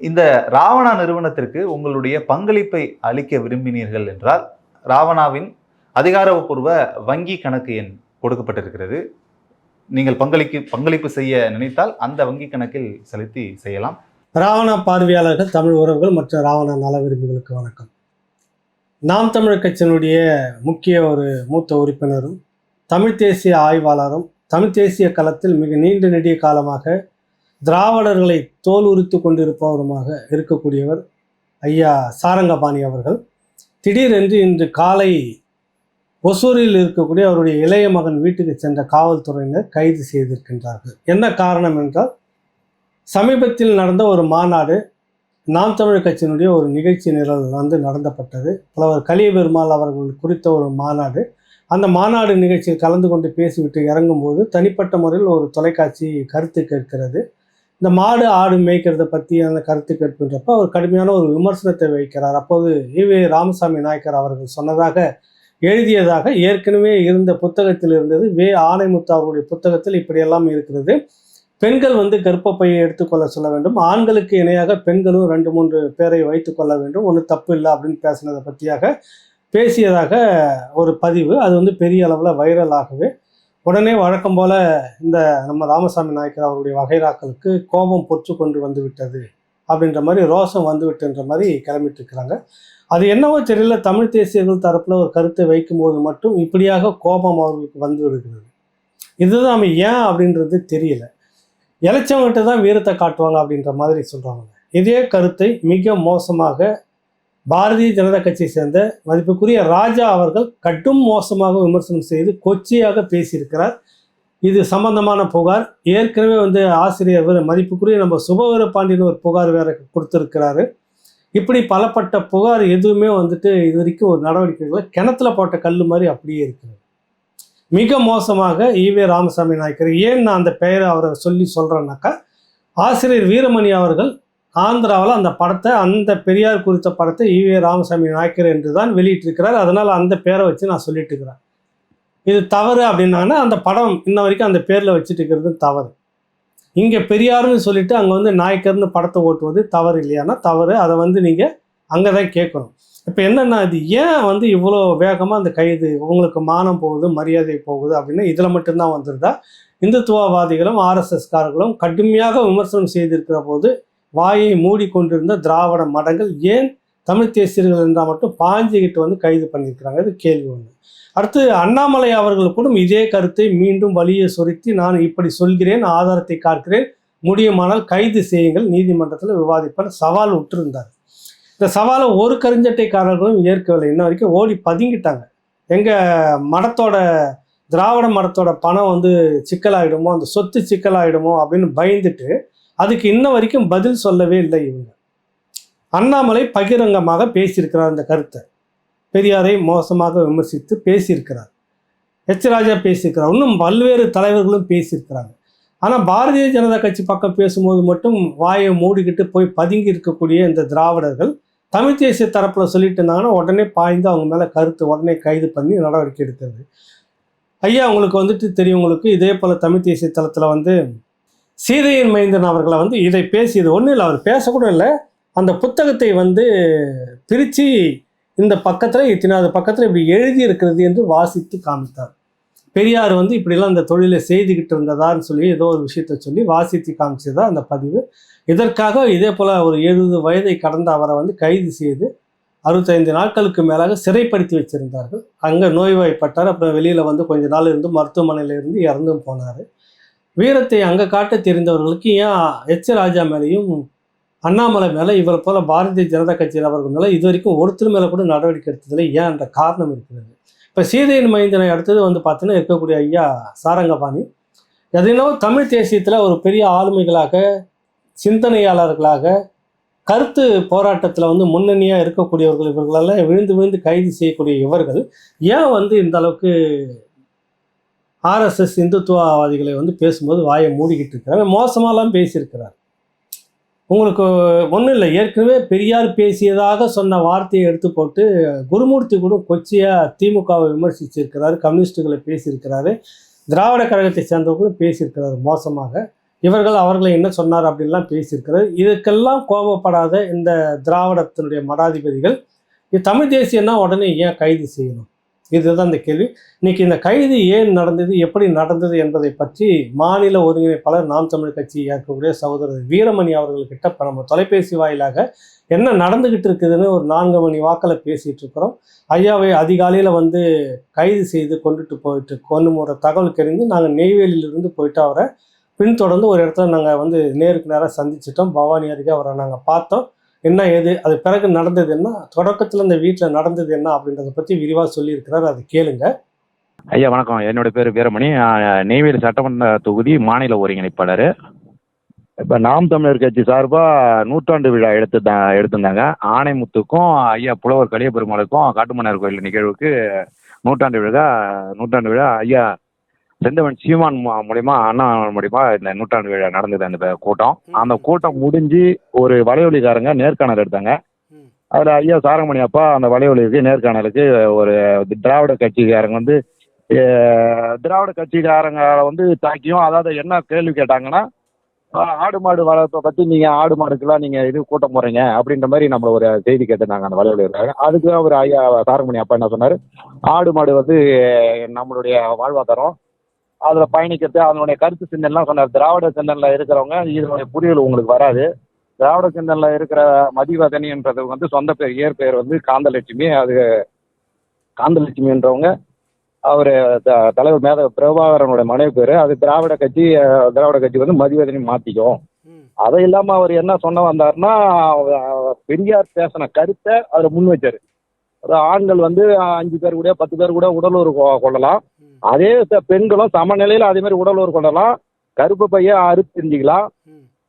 இந்த ராவணா நிறுவனத்திற்கு உங்களுடைய பங்களிப்பை அளிக்க விரும்பினீர்கள் என்றால் ராவணாவின் அதிகாரப்பூர்வ வங்கி கணக்கு எண் கொடுக்கப்பட்டிருக்கிறது. நீங்கள் பங்களிக்கு பங்களிப்பு செய்ய நினைத்தால் அந்த வங்கி கணக்கில் செலுத்தி செய்யலாம். ராவணா பார்வையாளர்கள் தமிழ் உறவுகள் மற்றும் ராவண நல விரும்பிகளுக்கு வணக்கம். நாம் தமிழர் கட்சியினுடைய முக்கிய ஒரு மூத்த உறுப்பினரும் தமிழ் தேசிய ஆய்வாளரும் தமிழ் தேசிய களத்தில் மிக நீண்ட நெடிய காலமாக திராவிடர்களை தோல் உரித்து கொண்டிருப்பவருமாக இருக்கக்கூடியவர் ஐயா சாரங்கபாணி அவர்கள். திடீரென்று இன்று காலை ஒசூரில் இருக்கக்கூடிய அவருடைய இளைய மகன் வீட்டுக்கு சென்ற காவல்துறையினர் கைது செய்திருக்கின்றார்கள். என்ன காரணம் என்றால் சமீபத்தில் நடந்த ஒரு மாநாடு நாம் தமிழர் கட்சியினுடைய ஒரு நிகழ்ச்சி நிரல் வந்து நடந்தப்பட்டது. புலவர் கலிய பெருமாள் அவர்கள் குறித்த ஒரு மாநாடு. அந்த மாநாடு நிகழ்ச்சியில் கலந்து கொண்டு பேசிவிட்டு இறங்கும்போது தனிப்பட்ட முறையில் ஒரு தொலைக்காட்சி கருத்து கேட்கிறது. இந்த மாடு ஆடு மேய்க்கிறத பற்றி அந்த கருத்து கேட்கின்றப்ப அவர் கடுமையான ஒரு விமர்சனத்தை வைக்கிறார். அப்போது ஈவே ராமசாமி நாயக்கர் அவர்கள் சொன்னதாக எழுதியதாக ஏற்கனவே இருந்த புத்தகத்தில் இருந்தது. வே ஆணைமுத்து அவருடைய புத்தகத்தில் இப்படியெல்லாம் இருக்கிறது. பெண்கள் வந்து கர்ப்பப்பையை எடுத்துக்கொள்ள சொல்ல வேண்டும். ஆண்களுக்கு இணையாக பெண்களும் ரெண்டு மூன்று பேரை வைத்துக்கொள்ள வேண்டும். ஒன்றும் தப்பு இல்லை அப்படின்னு பேசினதை பற்றியாக பேசியதாக ஒரு பதிவு. அது வந்து பெரிய அளவில் வைரலாகவே உடனே வழக்கம் போல இந்த நம்ம ராமசாமி நாயக்கர் அவருடைய வகைராக்களுக்கு கோபம் பொற்று கொண்டு வந்து விட்டது அப்படின்ற மாதிரி ரோஷம் வந்து விட்டுன்ற மாதிரி கிளம்பிட்டு இருக்கிறாங்க. அது என்னவோ தெரியல தமிழ் தேசியர்கள் தரப்பில் ஒரு கருத்தை வைக்கும்போது மட்டும் இப்படியாக கோபம் அவர்களுக்கு வந்து விடுகிறது. இதுதான் நம்ம ஏன் அப்படின்றது தெரியல. இளைச்சவங்கிட்ட தான் வீரத்தை காட்டுவாங்க அப்படின்ற மாதிரி சொல்கிறாங்க இதே கருத்தை மிக மோசமாக பாரதிய ஜனதா கட்சியை சேர்ந்த மதிப்புக்குரிய ராஜா அவர்கள் கட்டும் மோசமாக விமர்சனம் செய்து கொச்சையாக பேசியிருக்கிறார். இது சம்பந்தமான புகார். ஏற்கனவே வந்து ஆசிரியர் மதிப்புக்குரிய நம்ம சுபவீர பாண்டியன் ஒரு புகார் வேற கொடுத்துருக்கிறாரு. இப்படி பலப்பட்ட புகார் எதுவுமே வந்துட்டு இது வரைக்கும் ஒரு நடவடிக்கைகளை கிணத்துல போட்ட கல் மாதிரி அப்படியே இருக்கிறது. மிக மோசமாக ஈவே ராமசாமி நாயக்கர் ஏன் நான் அந்த பெயரை அவரை சொல்லி சொல்கிறேன்னாக்கா ஆசிரியர் வீரமணி அவர்கள் ஆந்திராவில் அந்த படத்தை அந்த பெரியார் குறித்த படத்தை ஈவே ராமசாமி நாயக்கர் என்று தான் வெளியிட்டிருக்கிறார். அதனால் அந்த பேரை வச்சு நான் சொல்லிட்டு இருக்கிறேன் இது தவறு அப்படின்னாங்கன்னா அந்த படம் இன்ன வரைக்கும் அந்த பேரில் வச்சுட்டு இருக்கிறது தவறு. இங்கே பெரியார்னு சொல்லிட்டு அங்கே வந்து நாயக்கர்னு படத்தை ஓட்டுவது தவறு இல்லையானா தவறு. அதை வந்து நீங்கள் அங்கே தான் கேட்கணும். இப்போ என்னென்னா இது ஏன் வந்து இவ்வளோ வேகமாக அந்த கைது உங்களுக்கு மானம் போகுது மரியாதை போகுது அப்படின்னு இதில் மட்டும்தான் வந்திருந்தா இந்துத்துவவாதிகளும் ஆர்எஸ்எஸ்காரர்களும் கடுமையாக விமர்சனம் செய்திருக்கிற போது வாயை மூடிக்கொண்டிருந்த திராவிட மடங்கள் ஏன் தமிழ் தேசியர்கள் என்றால் மட்டும் பாஞ்சிக்கிட்டு வந்து கைது பண்ணியிருக்கிறாங்க? இது கேள்வி ஒன்று அடுத்து அண்ணாமலை அவர்கள் கூட இதே கருத்தை மீண்டும் வழியை சொருத்தி நான் இப்படி சொல்கிறேன் ஆதாரத்தை காக்கிறேன். முடியுமானால் கைது செய்யுங்கள். நீதிமன்றத்தில் விவாதிப்பார் சவால் விட்டுருந்தார். இந்த சவாலை ஒரு கருஞ்சட்டைக்காரர்களும் ஏற்கவில்லை. இன்ன வரைக்கும் ஓடி பதுங்கிட்டாங்க. எங்கள் மடத்தோட திராவிட மடத்தோட பணம் வந்து சிக்கலாயிடுமோ அந்த சொத்து சிக்கலாயிடுமோ அப்படின்னு பயந்துட்டு அதுக்கு இன்ன வரைக்கும் பதில் சொல்லவே இல்லை இவங்க. அண்ணாமலை பகிரங்கமாக பேசியிருக்கிறார் அந்த கருத்தை. பெரியாரை மோசமாக விமர்சித்து பேசியிருக்கிறார். எச் ராஜா பேசியிருக்கிறார். இன்னும் பல்வேறு தலைவர்களும் பேசியிருக்கிறாங்க. ஆனால் பாரதிய ஜனதா கட்சி பக்கம் பேசும்போது மட்டும் வாயை மூடிக்கிட்டு போய் பதுங்கி இருக்கக்கூடிய இந்த திராவிடர்கள் தமிழ் தேசிய தரப்பில் சொல்லிட்டு இருந்தாங்கன்னா உடனே பாய்ந்து அவங்க மேலே கருத்து உடனே கைது பண்ணி நடவடிக்கை எடுக்கிறது. ஐயா உங்களுக்கு வந்துட்டு தெரியும் உங்களுக்கு இதே போல் தமிழ் தேசிய தளத்தில் வந்து சீதையின் மைந்தன் அவர்களை வந்து இதை பேசியது ஒன்றும் இல்லை அவர் பேசக்கூட இல்லை. அந்த புத்தகத்தை வந்து பிரித்து இந்த பக்கத்தில் இத்தினாவது பக்கத்தில் இப்படி எழுதி இருக்கிறது என்று வாசித்து காமித்தார். பெரியார் வந்து இப்படிலாம் அந்த தொழிலை செய்துக்கிட்டு இருந்ததான்னு சொல்லி ஏதோ ஒரு விஷயத்த சொல்லி வாசித்து காமிச்சதா அந்த பதிவு. இதற்காக இதே போல் ஒரு எழுபது வயதை கடந்த அவரை வந்து கைது செய்து அறுபத்தைந்து நாட்களுக்கு மேலாக சிறைப்படுத்தி வச்சிருந்தார்கள். அங்கே நோய்வாய்ப்பட்டார். அப்புறம் வெளியில் வந்து கொஞ்ச நாள் இருந்து மருத்துவமனையில் இருந்து இறந்தும் போனார். வீரத்தை அங்கே காட்ட தெரிந்தவர்களுக்கு ஏன் எச் ராஜா மேலேயும் அண்ணாமலை மேலே இவரை போல பாரதிய ஜனதா கட்சியில் அவர்கள் மேலே இது வரைக்கும் ஒருத்தர் மேலே கூட நடவடிக்கை எடுத்ததில்லை. ஏன் என்ற காரணம் இருக்கிறது. இப்போ சீதையின் மைந்தனை அடுத்தது வந்து பார்த்தீங்கன்னா இருக்கக்கூடிய ஐயா சாரங்கபாணி. எதனோ தமிழ் தேசியத்தில் ஒரு பெரிய ஆளுமைகளாக சிந்தனையாளர்களாக கருத்து போராட்டத்தில் வந்து முன்னணியாக இருக்கக்கூடியவர்கள் இவர்களெல்லாம் விழுந்து விழுந்து கைது செய்யக்கூடிய இவர்கள் ஏன் வந்து இந்த அளவுக்கு ஆர்எஸ்எஸ் இந்துத்துவவாதிகளை வந்து பேசும்போது வாயை மூடிக்கிட்டு இருக்கிறாங்க மோசமாலாம் பேசியிருக்கிறார். உங்களுக்கு ஒன்றும் இல்லை. ஏற்கனவே பெரியார் பேசியதாக சொன்ன வார்த்தையை எடுத்து போட்டு குருமூர்த்தி கூட கொச்சியாக திமுகவை விமர்சிச்சிருக்கிறாரு கம்யூனிஸ்டுகளை பேசியிருக்கிறாரு திராவிட கழகத்தை சேர்ந்தவர்களும் பேசியிருக்கிறார் மோசமாக. இவர்கள் அவர்களை என்ன சொன்னார் அப்படின்லாம் பேசியிருக்கிறார். இதுக்கெல்லாம் கோபப்படாத இந்த திராவிடத்தினுடைய மடாதிபதிகள் தமிழ் தேசியம்னா உடனே ஏன் கைது செய்யணும்? இதுதான் இந்த கேள்வி. இன்னைக்கு இந்த கைது ஏன் நடந்தது எப்படி நடந்தது என்பதை பற்றி மாநில ஒருங்கிணைப்பாளர் நாம் தமிழ் கட்சி இருக்கக்கூடிய சகோதரர் வீரமணி அவர்கள்கிட்ட இப்போ நம்ம தொலைபேசி வாயிலாக என்ன நடந்துகிட்டு இருக்குதுன்னு ஒரு நான்கு மணி வாக்கில் பேசிகிட்டு இருக்கிறோம். ஐயாவை அதிகாலையில் வந்து கைது செய்து கொண்டுட்டு போயிட்டு கொண்டு ஒரு தகவல் தெரிஞ்சு நாங்கள் நெய்வேலியிலிருந்து போயிட்டு அவரை பின்தொடர்ந்து ஒரு இடத்துல நாங்கள் வந்து நேருக்கு நேராக சந்திச்சிட்டோம். பவானி அருகே அவரை நாங்கள் பார்த்தோம். என்ன ஏது அது பிறகு நடந்தது என்ன தொடக்கத்தில் இந்த வீட்டில் நடந்தது என்ன அப்படின்றத பற்றி விரிவாக சொல்லியிருக்கிறார் அதை கேளுங்க. ஐயா வணக்கம். என்னோட பேர் வீரமணி. நெய்வேலி சட்டமன்ற தொகுதி மாநில ஒருங்கிணைப்பாளர். இப்போ நாம் தமிழர் கட்சி சார்பாக நூற்றாண்டு விழா எடுத்து எடுத்திருந்தாங்க. ஆணைமுத்துக்கும் ஐயா புலவர் கலியபெருமாளுக்கும் காட்டுமன்னார் கோயில் நிகழ்வுக்கு நூற்றாண்டு விழா நூற்றாண்டு விழா ஐயா செந்தவன் சீமான் மூலியமா அண்ணா மூலியமா இந்த நூற்றாண்டு விழா நடந்தது அந்த கூட்டம். அந்த கூட்டம் முடிஞ்சு ஒரு வலையொலிக்காரங்க நேர்காணல் எடுத்தாங்க. அதில் ஐயா சாரமணி அப்பா அந்த வலையொலிக்கு நேர்காணலுக்கு ஒரு திராவிட கட்சிக்காரங்க வந்து திராவிட கட்சிக்காரங்க வந்து தாக்கியும் அதாவது என்ன கேள்வி கேட்டாங்கன்னா ஆடு மாடு வளர்ப்பை பற்றி நீங்கள் ஆடு மாடுக்கெல்லாம் நீங்கள் இது கூட்டம் போகிறீங்க அப்படின்ற மாதிரி நம்ம ஒரு செய்தி கேட்டிருந்தாங்க அந்த வலையொலிக்காரங்க அதுக்கு அவர் ஐயா சாரமணி அப்பா என்ன சொன்னார் ஆடு மாடு வந்து நம்மளுடைய வாழ்வாதாரம் அதில் பயணிக்கிறது அதனுடைய கருத்து சிந்தனைலாம் சொன்னார். திராவிட சிந்தனையில் இருக்கிறவங்க இதனுடைய புரிதல் உங்களுக்கு வராது. திராவிட சிந்தனையில் இருக்கிற மதிவதனின்றது வந்து சொந்த பேர் இயற்பெயர் வந்து காந்தலட்சுமி. அது காந்தலட்சுமின்றவங்க. அவர் தலைவர் மேத பிரபாகரனுடைய மனைவி பேர். அது திராவிட கட்சி திராவிட கட்சி வந்து மதிவதனி மாற்றிக்கும் அதை இல்லாமல் அவர் என்ன சொன்ன வந்தாருன்னா பெரியார் பேசின கருத்தை அதில் முன் வச்சார் அதாவது ஆண்கள் வந்து அஞ்சு பேர் கூட பத்து பேர் கூட உடலுறவு கொ- கொள்ளலாம். அதே ச- பெண்களும் சமநிலையில் அதே மாதிரி உடலுறவு கொள்ளலாம் கருப்பு பையன் அறுத்து தெரிஞ்சுக்கலாம்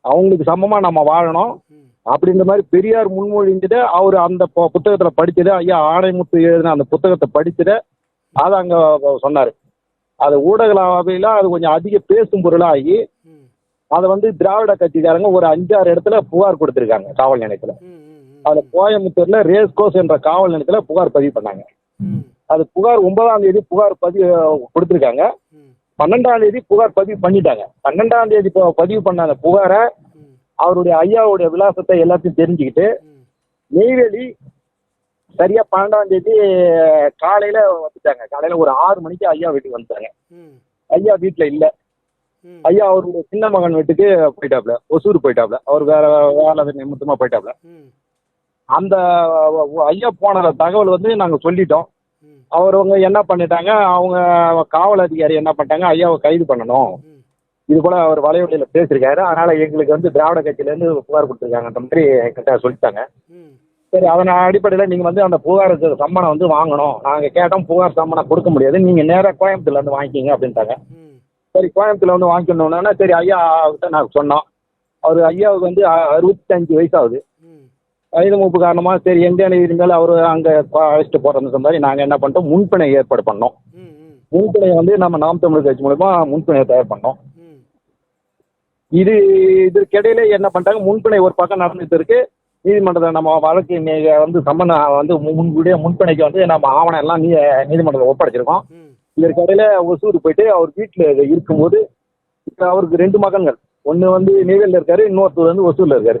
அவங்களுக்கு சமமாக நம்ம வாழணும். அப்படின்ற மாதிரி பெரியார் முன்மொழிஞ்சுட்டு அவர் அந்த புத்தகத்துல படிச்சது ஐயா ஆணைமுத்து எழுதின அந்த புத்தகத்தை படிச்சது அதை அங்க சொன்னார். அது ஊடகளாவையில் அது கொஞ்சம் அதிக பேசும் பொருளாகி அதை வந்து திராவிட கட்சிக்காரங்க ஒரு அஞ்சாறு இடத்துல புகார் கொடுத்துருக்காங்க காவல் நிலையத்துல. அதுல கோயம்புத்தூர்ல ரேஸ் கோர்ஸ் என்ற காவல் நிலையத்துல புகார் பதிவு பண்ணாங்க. அது புகார் ஒன்பதாம் தேதி புகார் பதிவு கொடுத்துருக்காங்க. பன்னெண்டாம் தேதி புகார் பதிவு பண்ணிட்டாங்க. பன்னெண்டாம் தேதி பதிவு பண்ண அந்த புகாரை அவருடைய ஐயாவுடைய விலாசத்தை எல்லாத்தையும் தெரிஞ்சுக்கிட்டு நெய்வேலி சரியா பன்னெண்டாம் தேதி காலையில வந்துட்டாங்க. காலையில ஒரு ஆறு மணிக்கு ஐயா வீட்டுக்கு வந்துட்டாங்க. ஐயா வீட்டுல இல்ல. ஐயா அவருடைய சின்ன மகன் வீட்டுக்கு போயிட்டாப்ல. ஒசூர் போயிட்டாப்ல. அவர் வேற வேலை நிமித்தமா போயிட்டாப்ல. அந்த ஐயா போன தகவல் வந்து நாங்க சொல்லிட்டோம். அவரவங்க என்ன பண்ணிட்டாங்க அவங்க காவல் அதிகாரி என்ன பண்ணிட்டாங்க ஐயாவை கைது பண்ணணும். இது போல அவர் வலைவலியில பேசியிருக்காரு. அதனால எங்களுக்கு வந்து திராவிட கட்சியில இருந்து புகார் கொடுத்துருக்காங்கன்ற மாதிரி என்கிட்ட சொல்லிட்டாங்க. சரி அதன் அடிப்படையில் நீங்கள் வந்து அந்த புகாருக்கு சம்மனை வந்து வாங்கணும். நாங்கள் கேட்டோம் புகார் சம்மனை கொடுக்க முடியாது. நீங்கள் நேராக கோயம்புத்தூர்ல இருந்து வாங்கிக்கிங்க அப்படின்ட்டாங்க. சரி கோயம்புத்தூர்ல வந்து வாங்கிக்கணும்னா சரி ஐயா கிட்ட நான் சொன்னோம். அவர் ஐயாவுக்கு வந்து அறுபத்தஞ்சு வயசாகுது வயது மூப்பு காரணமாக சரி எந்த இனிமேல் அவர் அங்கே அழைச்சிட்டு போகிறதுன்ற மாதிரி நாங்கள் என்ன பண்ணிட்டோம்? முன்பிணை ஏற்பாடு பண்ணோம். முன்பிணையை வந்து நம்ம நாம் தமிழ் கட்சி மூலமா முன்பிணையை தயார் பண்ணோம். இது இதற்கிடையில என்ன பண்ணிட்டாங்க? முன்பிணை ஒரு பக்கம் நடந்துட்டு இருக்கு நீதிமன்றத்தில் நம்ம வழக்கு வந்து சம்மன் வந்து முன்கூடிய முன்பிணைக்கு வந்து நம்ம ஆவணம் எல்லாம் நீ நீதிமன்றத்தில் ஒப்படைச்சிருக்கோம். இதற்கிடையில ஒசூர் போயிட்டு அவர் வீட்டில் இருக்கும்போது இப்ப அவருக்கு ரெண்டு மகன்கள். ஒன்று வந்து நெய்வேலியில் இருக்காரு இன்னொருத்தர் வந்து ஒசூரில் இருக்காரு.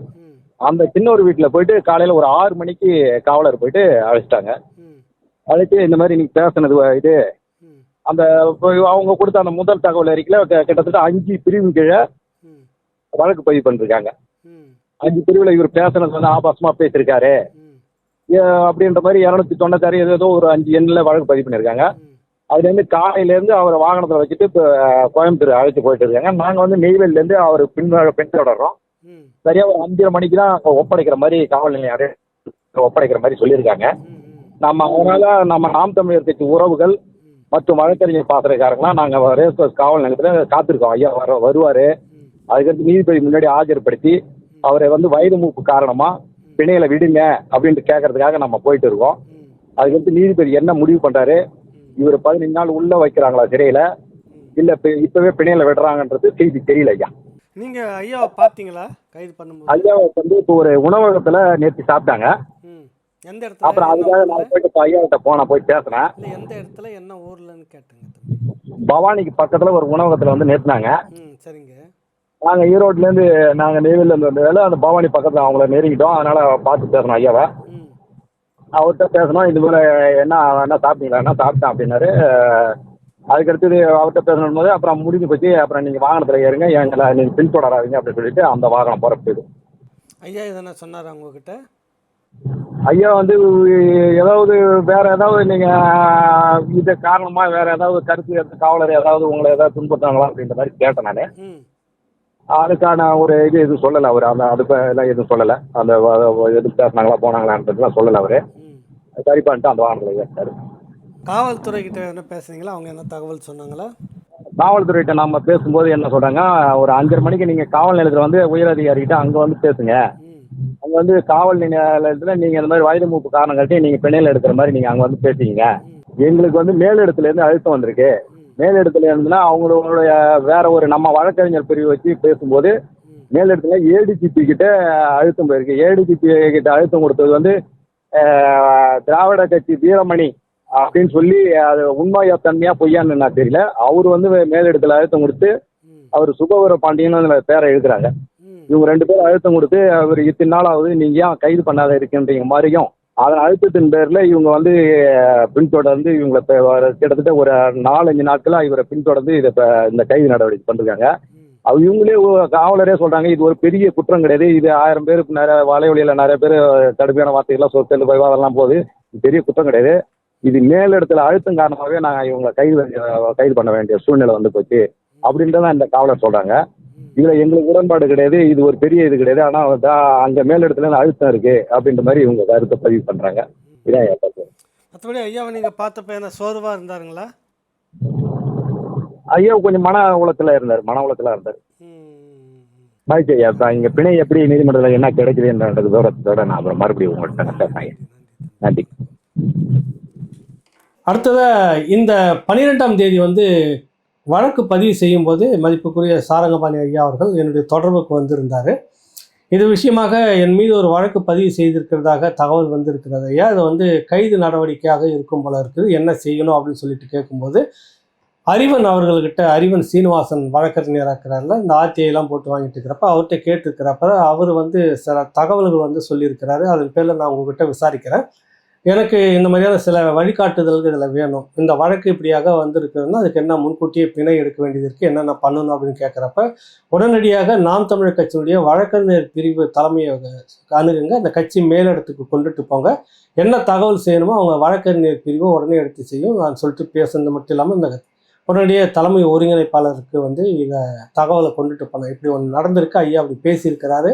அந்த சின்னவர் வீட்டில் போயிட்டு காலையில் ஒரு ஆறு மணிக்கு காவலர் போயிட்டு அழைச்சிட்டாங்க. அழைச்சு இந்த மாதிரி நீ பேசுனது இது. அந்த அவங்க கொடுத்த அந்த முதல் தகவல் அறிக்கையில் கிட்டத்தட்ட அஞ்சு பிரிவு கீழே வழக்கு பதிவு பண்ணிருக்காங்க. அஞ்சு பிரிவில் இவர் பேசுனது வந்து ஆபாசமாக பேசியிருக்காரு. அப்படின்ற மாதிரி இரநூத்தி தொண்ணூத்தாறு ஏதோ ஏதோ ஒரு அஞ்சு எண்ணில் வழக்கு பதிவு பண்ணியிருக்காங்க. அதுலேருந்து காலையிலேருந்து அவரை வாகனத்தில் வச்சுட்டு இப்போ கோயம்புத்தூர் அழைச்சி போயிட்டு இருக்காங்க. நாங்கள் வந்து நெய்வேலிலேருந்து அவர் பின் பின்தொடர்றோம். சரியாக ஒரு அஞ்சரை மணிக்கு தான் ஒப்படைக்கிற மாதிரி காவல் நிலையம் ஒப்படைக்கிற மாதிரி சொல்லியிருக்காங்க. நம்ம அதனால நம்ம நாம் தமிழர் கட்சி உறவுகள் மற்றும் வழக்கறிஞர் பாத்திரக்காரங்களாம் நாங்கள் ரேஸ் கோர்ஸ் காவல் நிலையத்தில் காத்திருக்கோம். ஐயா வர வருவார். அதுக்கடுத்து நீதிபதி முன்னாடி ஆஜர்படுத்தி அவரை வந்து வயது மூப்பு காரணமாக பிணையில விடுங்க அப்படின்ட்டு கேட்கறதுக்காக நம்ம போயிட்டு இருக்கோம். அதுக்கடுத்து நீதிபதி என்ன முடிவு பண்ணுறாரு இவர் பதினஞ்சு நாள் உள்ளே வைக்கிறாங்களா சிறையில்? இல்லை இப்போவே பிணையில விடுறாங்கன்றது செய்தி தெரியல ஐயா. நீங்க ஐயாவை பார்த்தீங்களா? கைது பண்ணும்போது? ஐயாவை வந்து இப்போ ஒரு உணவகத்தில் நேற்று சாப்பிட்டாங்க. ம். எந்த இடத்துல? அப்புறம் அதுக்காக? நான் போயிட்டு இப்போ ஐயாவிட்ட போனேன் போய் பேசினேன் இல்ல எந்த இடத்துல என்ன ஊர்லன்னு கேட்டுங்க பவானிக்கு பக்கத்தில் ஒரு உணவகத்தில் வந்து நிறுத்தினாங்க ம் சரிங்க. நாங்கள் ஈரோட்லேருந்து நாங்கள் நெய்வேலியிலேருந்து வந்ததால அந்த பவானி பக்கத்தில் அவங்கள நெருங்கிட்டோம். அதனால் பார்த்து பேசணும் ஐயாவை. அவர்கிட்ட பேசணும் இது மாதிரி என்ன என்ன சாப்பிட்டீங்களா? என்ன சாப்பிட்டேன்? அப்படின்னாரு. அதுக்கடுத்தது அவர்கிட்ட பேசணும் போது அப்புறம் முடிஞ்சு போச்சு. அப்புறம் நீங்கள் வாகனத்தில் ஏறுங்க. எங்களை நீங்கள் பின்தொடராதீங்க அப்படின்னு சொல்லிட்டு அந்த வாகனம் புறப்படுது ஐயா எதனா சொன்னாரா உங்ககிட்ட? ஐயா வந்து ஏதாவது வேற ஏதாவது நீங்கள் இது காரணமாக வேற ஏதாவது கருத்து எடுத்து காவலர் ஏதாவது உங்களை ஏதாவது துன்புறுத்தாங்களா அப்படின்ற மாதிரி கேட்டேன் நான். அதுக்கான ஒரு இது எதுவும் சொல்லலை அவர். அந்த அதுக்கு எல்லாம் எதுவும் சொல்லலை. அந்த வ- வ- எது பேசினாங்களா போனாங்களான்றதுலாம் சொல்லலை அவர். பண்ணிட்டு அந்த வாகனத்தில் ஏற்றாரு காவல்துறை கிட்ட என்ன பேசுனீங்களா அவங்க என்ன தகவல் சொன்னாங்களா? காவல்துறைகிட்ட நம்ம பேசும்போது என்ன சொல்கிறாங்க ஒரு அஞ்சரை மணிக்கு நீங்கள் காவல் நிலையத்தில் வந்து உயரதிகாரிகிட்ட அங்கே வந்து பேசுங்க. அங்கே வந்து காவல் நிலையத்தில் நீங்கள் இந்த மாதிரி வயது மூப்பு காரணம் காட்டி நீங்கள் பிணையில் எடுக்கிற மாதிரி நீங்கள் அங்கே வந்து பேசிக்கிங்க எங்களுக்கு வந்து மேலிடத்துலேருந்து அழுத்தம் வந்திருக்கு. மேலிடத்துல இருந்துன்னா அவங்களுடைய வேற ஒரு நம்ம வழக்கறிஞர் பிரிவு வச்சு பேசும்போது மேலிடத்துல ஏடிஜிபி கிட்ட அழுத்தம் போயிருக்கு. ஏடிஜிபி கிட்ட அழுத்தம் கொடுத்தது வந்து திராவிட கட்சி வீரமணி அப்படின்னு சொல்லி அது உண்மையா தன்மையா பொய்யான்னு நான் தெரியல. அவர் வந்து மேலிடத்துல அழுத்தம் கொடுத்து அவர் சுபவீர பாண்டியன்னு பேரை எழுதுறாங்க. இவங்க ரெண்டு பேரும் அழுத்தம் கொடுத்து அவர் இத்தனை நாள் ஆகுது நீங்க ஏன் கைது பண்ணாத இருக்குன்றீங்க மாதிரியும் அதன் அழுத்தத்தின் பேர்ல இவங்க வந்து பின்தொடர்ந்து இவங்களை கிட்டத்தட்ட ஒரு நாலஞ்சு நாட்களா இவரை பின்தொடர்ந்து இதை இந்த கைது நடவடிக்கை பண்ணிருக்காங்க. அது இவங்களே காவலரே சொல்றாங்க இது ஒரு பெரிய குற்றம் கிடையாது. இது ஆயிரம் பேருக்கு நிறைய வலைவழியில நிறைய பேர் கடுமையான வார்த்தைகள்லாம் சொற்கள் விவாதம்லாம் போகுது இது பெரிய குற்றம் கிடையாது. இது மேலிடத்துல அழுத்தம் காரணமாகவே நாங்கள் இவங்க கைது கைது பண்ண வேண்டிய சூழ்நிலை வந்து போச்சு. அப்படின்றதான் இந்த காவலர் சொல்றாங்க. இதுல எங்களுக்கு உடன்பாடு கிடையாது இது ஒரு பெரிய இது கிடையாது. ஆனா தான் அங்க மேலிடத்துல இருந்து அழுத்தம் இருக்கு அப்படின்ற மாதிரி இவங்க கருத்தை பதிவு பண்றாங்க. இதான் என் கருத்து. மற்றபடி ஐயாவை நீங்கள் பார்த்தப்ப என்ன சோர்வாக இருந்தாருங்களா? ஐயா கொஞ்சம் மன உளத்துல இருந்தார் மன உளத்துல இருந்தார். மகிழ்ச்சி ஐயா தான் இங்க பிணை எப்படி நீதிமன்றத்தில் என்ன கிடைக்குதுன்ற விவரத்தோட நான் அப்புறம் மறுபடியும் உங்கள்கிட்ட. நன்றி. அடுத்ததாக இந்த பன்னிரெண்டாம் தேதி வந்து வழக்கு பதிவு செய்யும்போது மதிப்புக்குரிய சாரங்கபாணி ஐயா அவர்கள் என்னுடைய தொடர்புக்கு வந்திருந்தார். இது விஷயமாக என் மீது ஒரு வழக்கு பதிவு செய்திருக்கிறதாக தகவல் வந்திருக்கிறது ஐயா. அது வந்து கைது நடவடிக்கையாக இருக்கும் போல இருக்குது. என்ன செய்யணும் அப்படின்னு சொல்லிட்டு கேட்கும்போது அறிவன் அவர்கள்கிட்ட அறிவன் சீனிவாசன் வழக்கறிஞராக இருக்கிறார்ல இந்த ஆர்டிஐலாம் போட்டு வாங்கிட்டு இருக்கிறப்ப அவர்கிட்ட கேட்டிருக்கிறப்ப அவர் வந்து சில தகவல்கள் வந்து சொல்லியிருக்கிறாரு. அதன் பேரில் நான் உங்ககிட்ட விசாரிக்கிறேன். எனக்கு இந்த மாதிரியான சில வழிகாட்டுதல்கள் இதில் வேணும். இந்த வழக்கு இப்படியாக வந்திருக்குதுன்னா அதுக்கு என்ன முன்கூட்டியே பிணை எடுக்க வேண்டியது இருக்குது என்னென்ன பண்ணணும் அப்படின்னு கேட்குறப்ப உடனடியாக நாம் தமிழர் கட்சியினுடைய வழக்கறிஞர் பிரிவு தலைமையை அணுகுங்க. அந்த கட்சி மேலிடத்துக்கு கொண்டுட்டு போங்க. என்ன தகவல் செய்யணுமோ அவங்க வழக்கறிஞர் பிரிவு உடனே எடுத்து செய்யும். நான் சொல்லிட்டு பேசுனது மட்டும் இல்லாமல் இந்த உடனடியாக தலைமை ஒருங்கிணைப்பாளருக்கு வந்து இதை தகவலை கொண்டுட்டு போனேன். இப்படி ஒன்று நடந்திருக்கு. ஐயா அப்படி பேசியிருக்கிறாரு.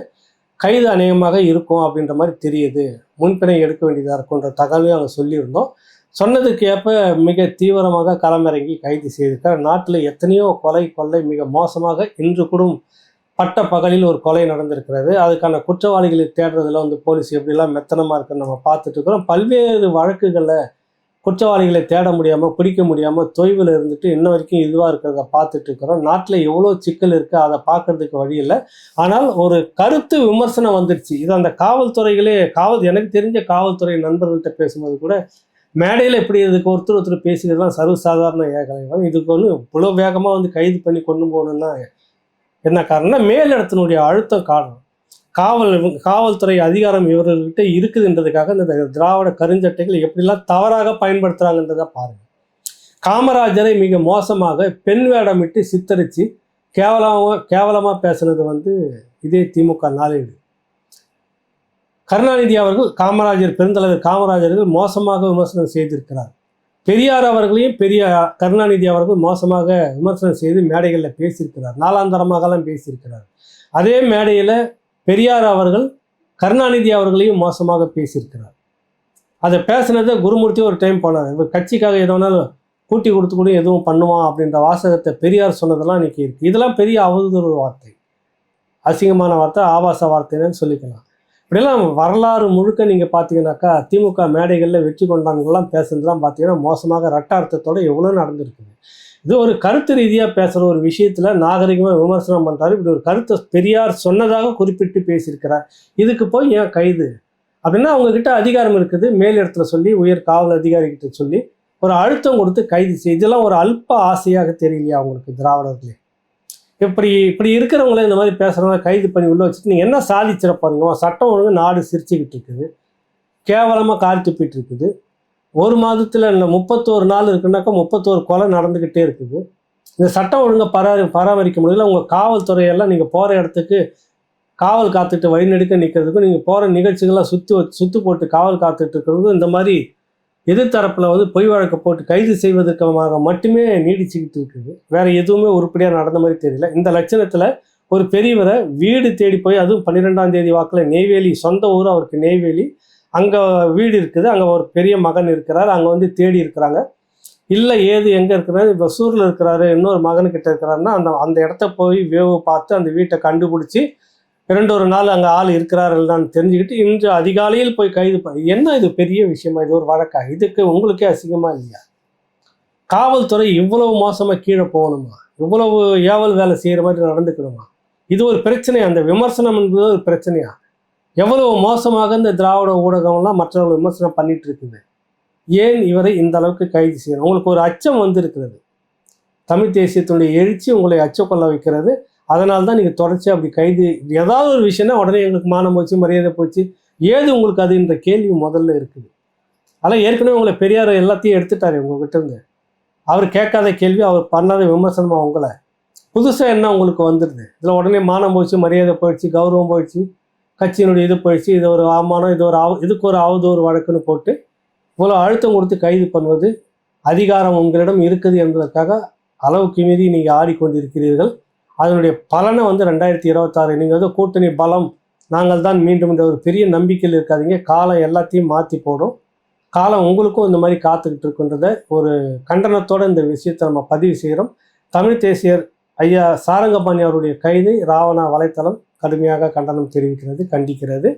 கைது அநேகமாக இருக்கும் அப்படின்ற மாதிரி தெரியுது. முன்பிணை எடுக்க வேண்டியதாக இருக்குன்ற தகவலையும் அவங்க சொல்லியிருந்தோம். சொன்னதுக்கு ஏற்ப மிக தீவிரமாக களமிறங்கி கைது செய்திருக்கார். நாட்டில் எத்தனையோ கொலை கொள்ளை மிக மோசமாக இன்று கூட பட்ட பகலில் ஒரு கொலை நடந்திருக்கிறது. அதுக்கான குற்றவாளிகளை தேடுறதுல வந்து போலீஸ் எப்படிலாம் மெத்தனமாக இருக்குன்னு நம்ம பார்த்துட்டு இருக்கிறோம். பல்வேறு வழக்குகளில் குற்றவாளிகளை தேட முடியாமல் பிடிக்க முடியாமல் தொய்வில் இருந்துட்டு இன்ன வரைக்கும் இதுவாக இருக்கிறத பார்த்துட்டு இருக்கிறோம். நாட்டில் எவ்வளோ சிக்கல் இருக்குது அதை பார்க்கறதுக்கு வழி இல்லை. ஆனால் ஒரு கருத்து விமர்சனம் வந்துடுச்சு இது அந்த காவல்துறைகளே காவல் எனக்கு தெரிஞ்ச காவல்துறை நண்பர்கள்ட்ட பேசும்போது கூட மேடையில் இப்படி இதுக்கு ஒருத்தர் ஒருத்தர் பேசிக்கிறதுலாம் சர்வசாதாரண ஏகலைவன். இதுக்கு வந்து இவ்வளோ வேகமாக வந்து கைது பண்ணி கொண்டு போகணுன்னா என்ன காரணம்னா மேலிடத்தினுடைய அழுத்தம் காரணம். காவல் காவல்துறை அதிகாரம் இவர்கள்கிட்ட இருக்குதுன்றதுக்காக இந்த திராவிட கருஞ்சட்டைகள் எப்படிலாம் தவறாக பயன்படுத்துகிறாங்கன்றதை பாருங்கள் காமராஜரை மிக மோசமாக பெண் வேடமிட்டு சித்தரித்து கேவலமாக கேவலமாக பேசுனது வந்து இதே திமுக நாளேடு. கருணாநிதி அவர்கள் காமராஜர் பெருந்தலைவர் காமராஜர்கள் மோசமாக விமர்சனம் செய்திருக்கிறார். பெரியார் அவர்களையும் பெரிய கருணாநிதி அவர்கள் மோசமாக விமர்சனம் செய்து மேடைகளில் பேசியிருக்கிறார். நாளாந்தரமாகலாம் பேசியிருக்கிறார். அதே மேடையில் பெரியார் அவர்கள் கருணாநிதி அவர்களையும் மோசமாக பேசியிருக்கிறார். அதை பேசினதை குருமூர்த்தி ஒரு டைம் போனார். இவர் கட்சிக்காக எது வேணாலும் கூட்டி கொடுத்து கூட எதுவும் பண்ணுவான் அப்படின்ற வாசகத்தை பெரியார் சொன்னதெல்லாம் இன்றைக்கி இருக்குது இதெல்லாம் பெரிய அவதூறு வார்த்தை. அசிங்கமான வார்த்தை ஆபாச வார்த்தைன்னு சொல்லிக்கலாம். இப்படியெல்லாம் வரலாறு முழுக்க நீங்கள் பார்த்தீங்கன்னாக்கா திமுக மேடைகளில் வெற்றி கொண்டாங்கலாம் பேசுனதுலாம் பார்த்தீங்கன்னா மோசமாக ரட்டார்த்தத்தோடு எவ்வளோ நடந்திருக்குது. இது ஒரு கருத்து ரீதியாக பேசுகிற ஒரு விஷயத்தில் நாகரிகமாக விமர்சனம் பண்ணுறாரு இப்படி ஒரு கருத்தை பெரியார் சொன்னதாக குறிப்பிட்டு பேசியிருக்கிறார். இதுக்கு போய் ஏன் கைது? அப்படின்னா அவங்கக்கிட்ட அதிகாரம் இருக்குது. மேல் இடத்துல சொல்லி உயர் காவல் அதிகாரிகிட்ட சொல்லி ஒரு அழுத்தம் கொடுத்து கைது செய்ய இதெல்லாம் ஒரு அல்ப ஆசையாக தெரியலையா அவங்களுக்கு திராவிடர்களே? இப்படி இப்படி இருக்கிறவங்கள இந்த மாதிரி பேசுகிறவங்க கைது பண்ணி உள்ளே வச்சுட்டு நீங்கள் என்ன சாதிச்சிட பாருங்க சட்டம் ஒழுங்கு நாடு சிரிச்சுக்கிட்டு இருக்குது. கேவலமாக காரி துப்பிட்டு இருக்குது. ஒரு மாதத்தில் இல்லை முப்பத்தோரு நாள் இருக்குன்னாக்கா முப்பத்தோரு கொலை நடந்துக்கிட்டே இருக்குது. இந்த சட்டம் ஒழுங்கை பராமரி பராமரிக்க முடியல. உங்கள் காவல்துறையெல்லாம் நீங்கள் போகிற இடத்துக்கு காவல் காத்துட்டு வழிநெடுக்க நிற்கிறதுக்கும் நீங்கள் போகிற நிகழ்ச்சிகள்லாம் சுற்றி சுற்றி போட்டு காவல் காத்துட்டு இருக்கிறதுக்கும் இந்த மாதிரி எதிர்த்தரப்பில் வந்து பொய் வழக்கு போட்டு கைது செய்வதற்காக மட்டுமே நீடிச்சுக்கிட்டு இருக்குது. வேற எதுவுமே உருப்படியாக நடந்த மாதிரி தெரியல. இந்த லட்சணத்தில் ஒரு பெரியவரை வீடு தேடி போய் அதுவும் பன்னிரெண்டாம் தேதி வாக்கில் நெய்வேலி சொந்த ஊர் அவருக்கு நெய்வேலி. அங்கே வீடு இருக்குது. அங்கே ஒரு பெரிய மகன் இருக்கிறார். அங்கே வந்து தேடி இருக்கிறாங்க. இல்லை ஏது எங்கே இருக்கிறாரு? இப்போ சூரில் இருக்கிறாரு. இன்னொரு மகனுக்கிட்ட இருக்கிறாருன்னா அந்த அந்த இடத்த போய் வேவு பார்த்து அந்த வீட்டை கண்டுபிடிச்சி இரண்டு ஒரு நாள் அங்கே ஆள் இருக்கிறார்கள் தான் தெரிஞ்சுக்கிட்டு இன்று அதிகாலையில் போய் கைது பண்ணி என்ன இது பெரிய விஷயமா? இது ஒரு வழக்கா? இதுக்கு உங்களுக்கே அசிங்கமாக இல்லையா? காவல்துறை இவ்வளவு மோசமாக கீழே போகணுமா? இவ்வளவு ஏவல் வேலை செய்கிற மாதிரி நடந்துக்கணுமா? இது ஒரு பிரச்சனையா? அந்த விமர்சனம் என்பது ஒரு பிரச்சனையா? எவ்வளவு மோசமாக இந்த திராவிட ஊடகம்லாம் மற்றவர்கள் விமர்சனம் பண்ணிட்டு இருக்குது ஏன் இவரை இந்த அளவுக்கு கைது செய்யணும்? உங்களுக்கு ஒரு அச்சம் வந்திருக்கிறது. தமிழ் தேசியத்தினுடைய எழுச்சி உங்களை அச்சக்கொள்ள வைக்கிறது. அதனால தான் நீங்கள் தொடர்ச்சி அப்படி கைது ஏதாவது ஒரு விஷயம்னா உடனே எங்களுக்கு மானம் போச்சு மரியாதை போச்சு. ஏது உங்களுக்கு அதுன்ற கேள்வி முதல்ல இருக்குது. அதெல்லாம் ஏற்கனவே உங்களை பெரியார் எல்லாத்தையும் எடுத்துட்டாரு உங்ககிட்ட இருந்து. அவர் கேட்காத கேள்வி அவர் பண்ணாத விமர்சனமாக உங்களை. புதுசாக என்ன உங்களுக்கு வந்துடுது இதில் உடனே மானம் போச்சு மரியாதை போயிடுச்சு கௌரவம் போயிடுச்சு கட்சியினுடைய இது போயிடுச்சு இது ஒரு அவமானம் இது ஒரு ஆவு இதுக்கு ஒரு அவதூறு வழக்குன்னு போட்டு இவ்வளோ அழுத்தம் கொடுத்து கைது பண்ணுவது அதிகாரம் உங்களிடம் இருக்குது என்பதற்காக அளவுக்கு மீறி நீங்கள் ஆடிக்கொண்டிருக்கிறீர்கள். அதனுடைய பலனை வந்து ரெண்டாயிரத்தி இருபத்தாறு நீங்கள் வந்து கூட்டணி பலம் நாங்கள் தான் மீண்டும் என்ற ஒரு பெரிய நம்பிக்கையில் இருக்காதீங்க. காலம் எல்லாத்தையும் மாற்றி போடும் காலம் உங்களுக்கும் இந்த மாதிரி காத்துக்கிட்டு இருக்குன்றத ஒரு கண்டனத்தோடு இந்த விஷயத்தை நம்ம பதிவு செய்கிறோம். தமிழ் தேசியர் ஐயா சாரங்கபாணி அவருடைய கைது ராவணா வலைத்தளம் கடுமையாக கண்டனம் தெரிவிக்கிறது கண்டிக்கிறது.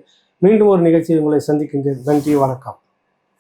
மீண்டும் ஒரு நிகழ்ச்சியில் உங்களை சந்திக்கின்றேன். நன்றி வணக்கம்.